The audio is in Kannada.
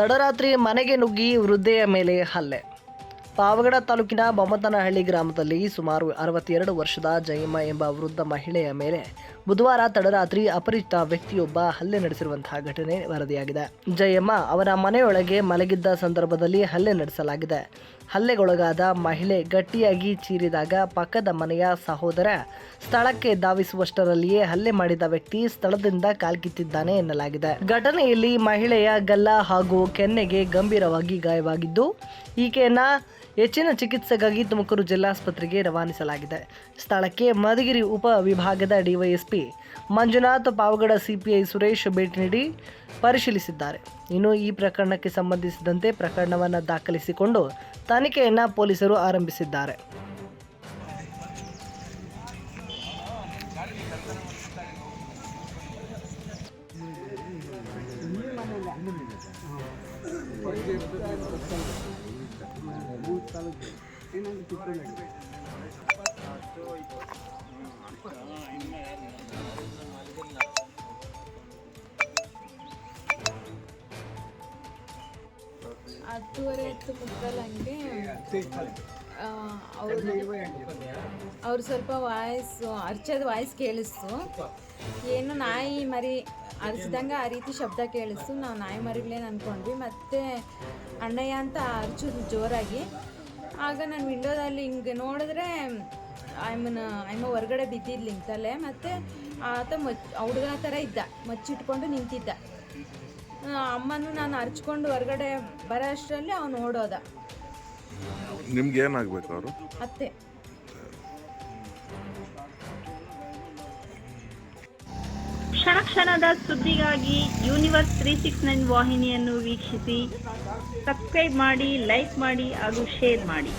ತಡರಾತ್ರಿ ಮನೆಗೆ ನುಗ್ಗಿ ವೃದ್ಧೆಯ ಮೇಲೆ ಹಲ್ಲೆ. ಪಾವಗಡ ತಾಲೂಕಿನ ಬೊಮ್ಮತನಹಳ್ಳಿ ಗ್ರಾಮದಲ್ಲಿ ಸುಮಾರು ಅರವತ್ತೆರಡು ವರ್ಷದ ಜಯಮ್ಮ ಎಂಬ ವೃದ್ಧ ಮಹಿಳೆಯ ಮೇಲೆ ಬುಧವಾರ ತಡರಾತ್ರಿ ಅಪರಿಚಿತ ವ್ಯಕ್ತಿಯೊಬ್ಬ ಹಲ್ಲೆ ನಡೆಸಿರುವಂತಹ ಘಟನೆ ವರದಿಯಾಗಿದೆ. ಜಯಮ್ಮ ಅವರ ಮನೆಯೊಳಗೆ ಮಲಗಿದ್ದ ಸಂದರ್ಭದಲ್ಲಿ ಹಲ್ಲೆ ನಡೆಸಲಾಗಿದೆ. ಹಲ್ಲೆಗೊಳಗಾದ ಮಹಿಳೆ ಗಟ್ಟಿಯಾಗಿ ಚೀರಿದಾಗ ಪಕ್ಕದ ಮನೆಯ ಸಹೋದರ ಸ್ಥಳಕ್ಕೆ ಧಾವಿಸುವಷ್ಟರಲ್ಲಿಯೇ ಹಲ್ಲೆ ಮಾಡಿದ ವ್ಯಕ್ತಿ ಸ್ಥಳದಿಂದ ಕಾಲ್ಕಿತ್ತಿದ್ದಾನೆ ಎನ್ನಲಾಗಿದೆ. ಘಟನೆಯಲ್ಲಿ ಮಹಿಳೆಯ ಗಲ್ಲ ಹಾಗೂ ಕೆನ್ನೆಗೆ ಗಂಭೀರವಾಗಿ ಗಾಯವಾಗಿದ್ದು, ಈಕೆಯನ್ನ ಹೆಚ್ಚಿನ ಚಿಕಿತ್ಸೆಗಾಗಿ ತುಮಕೂರು ಜಿಲ್ಲಾಸ್ಪತ್ರೆಗೆ ರವಾನಿಸಲಾಗಿದೆ. ಸ್ಥಳಕ್ಕೆ ಮಧುಗಿರಿ ಉಪ ವಿಭಾಗದ ಡಿವೈಎಸ್ಪಿ ಮಂಜುನಾಥ್ ಪಾವಗಡ ಸಿಪಿಐ ಸುರೇಶ್ ಭೇಟಿ ನೀಡಿ ಪರಿಶೀಲಿಸಿದ್ದಾರೆ. ಇನ್ನು ಈ ಪ್ರಕರಣಕ್ಕೆ ಸಂಬಂಧಿಸಿದಂತೆ ಪ್ರಕರಣವನ್ನು ದಾಖಲಿಸಿಕೊಂಡು ತನಿಖೆಯನ್ನು ಪೊಲೀಸರು ಆರಂಭಿಸಿದ್ದಾರೆ. ಹತ್ತುವರೆ ಹತ್ತು ಮುಕ್ಕಾಲು ಹಂಗೆ ಅವರು ಅವ್ರು ಸ್ವಲ್ಪ ವಾಯ್ಸ್ ಅರ್ಚದ ವಾಯ್ಸ್ ಕೇಳಿಸ್ತು. ಏನು ನಾಯಿ ಮರಿ ಅರ್ಚಿದಂಗೆ ಆ ರೀತಿ ಶಬ್ದ ಕೇಳಿಸ್ತು. ನಾವು ನಾಯಿ ಮರಿಗಳೇನು ಅಂದ್ಕೊಂಡ್ವಿ ಮತ್ತು ಅಣ್ಣಯ್ಯ ಅಂತ ಅರ್ಚು ಜೋರಾಗಿ. ಆಗ ನಾನು ವಿಂಡೋದಲ್ಲಿ ಹಿಂಗೆ ನೋಡಿದ್ರೆ ಐಮನ ಐಮ ಹೊರಗಡೆ ಬಿದ್ದಿದ್ಲು ನಿಂತಲ್ಲೇ ಮತ್ತು ಆತ ಮಚ್ ಹುಡುಗ ಥರ ಇದ್ದ. ಮಚ್ಚಿಟ್ಕೊಂಡು ನಿಂತಿದ್ದ. ಅಮ್ಮನೂ ನಾನು ಹರ್ಚ್ಕೊಂಡು ಹೊರಗಡೆ ಬರೋ ಅಷ್ಟರಲ್ಲಿ ಅವನು ಓಡೋದ. ನಿಮ್ಗೆ ಏನಾಗಬೇಕು ಅವರು? ಅತ್ತೆ. ಕ್ಷಣ ಕ್ಷಣದ ಸುದ್ದಿಗಾಗಿ ಯೂನಿವರ್ಸ್ ತ್ರೀ ಸಿಕ್ಸ್ ನೈನ್ ವಾಹಿನಿಯನ್ನು ವೀಕ್ಷಿಸಿ ಸಬ್ಸ್ಕ್ರೈಬ್ ಮಾಡಿ ಲೈಕ್ ಮಾಡಿ ಹಾಗೂ ಶೇರ್ ಮಾಡಿ.